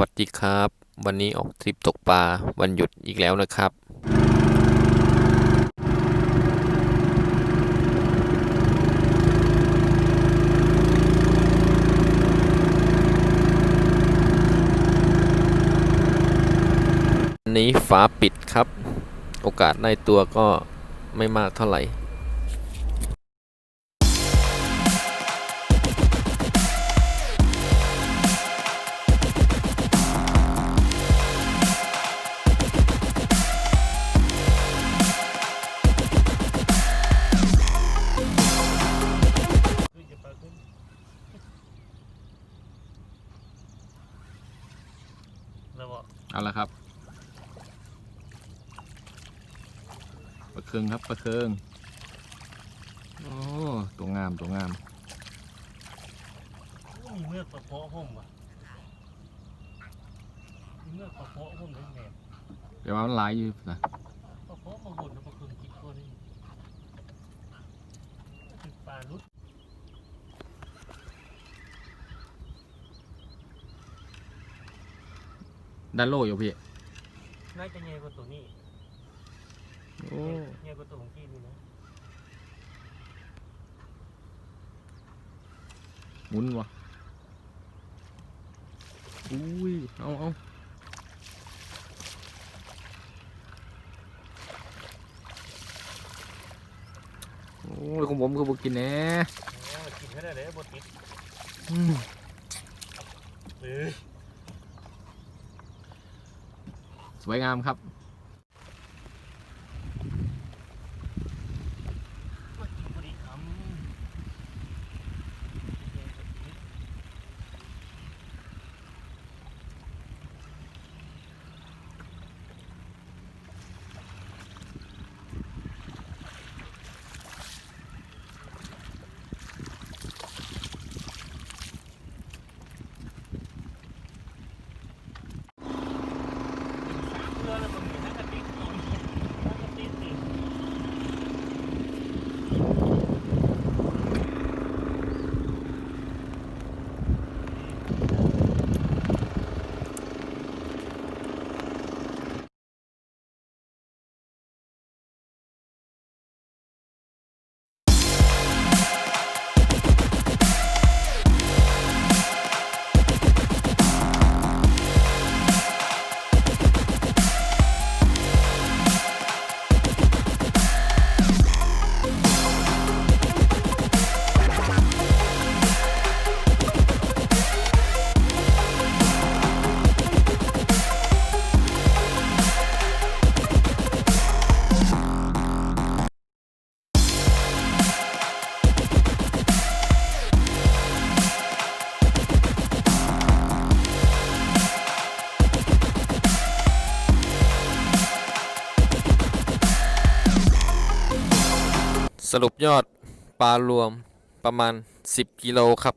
วัสดีครับ วันนี้ออกทริปตกปลาวันหยุดอีกแล้วนะครับนนี้ฟ้าปิดครับ โอกาสได้ตัวก็ไม่มากเท่าไหร่ เอาละครับปลาเคืองครับปลาเคืองโอ้ตัวงามตัวงามมีเมือกปลาเพาะห่มว่ะมีเมือกปลาเพาะห่มได้แหนเดี๋ยวว่ามันหลายอยู่นะปลาเพาะมาบุญแล้วปลาคืนกินตัวนี้คือปลาลุด ดันโลอยู่พี่น่าจะใหญ่กว่าตัวนี้โอ้ใหญ่กว่าตัวของพี่นี่นะหมุนวะอุ้ยเอาเอาโอ้ยของผมคือบุกินแหน่โอ้กินแค่ได้เลยบดติดอืมเออ สวยงามครับ สรุปยอดปลารวมประมาณ 10 กิโลครับ